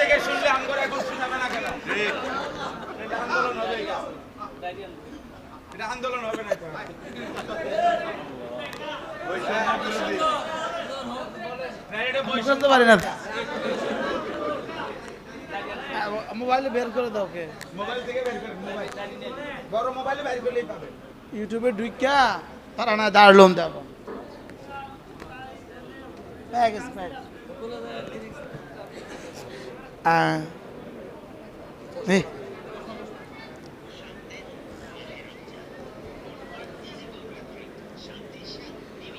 থেকে শুনলে শুনাবে না কেন? এটা আন্দোলন হবে বুঝতে না। মোবাইলে বের করে দাও কে মোবাইল বের করলেই পাবে। ইউটিউবে ঢুকা তারা না দাঁড়লাম দেখো।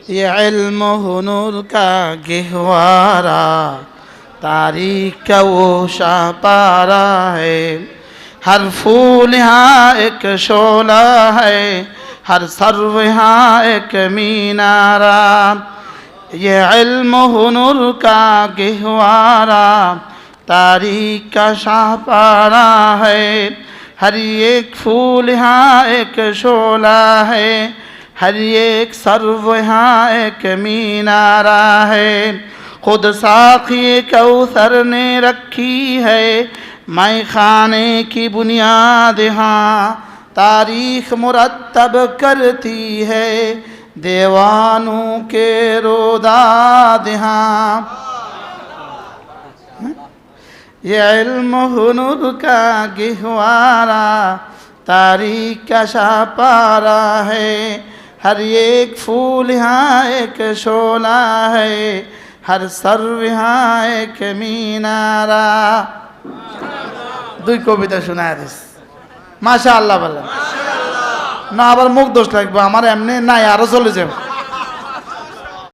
ये इल्म हनूर का गहवारा, तारीख का वो शापारा है। हर फूल यहाँ एक शोला है, हर सर्व यहाँ एक मीनारा। یہ علم ہنر کا گہوارا تاریخ کا شاہ پارا ہے۔ ہر ایک پھول یہاں ایک شولہ ہے۔ ہر ایک سرو یہاں ایک مینارہ ہے۔ خود ساخی کو سر نے رکھی ہے۔ میں خانے کی بنیاد یہاں تاریخ مرتب کرتی ہے۔ के रोदाद यहाँ ये इल्म हुनूर का गहवारा तारीख का शापारा है हर एक फूल यहाँ एक शोला है हर सर्व यहाँ एक मीनारा দুই কবিতা শোনায় দিস মাশা আল্লাহ বলে না আবার মুখ দোষ লাগবে আমার এমনি নাই আরও চলে যাবে।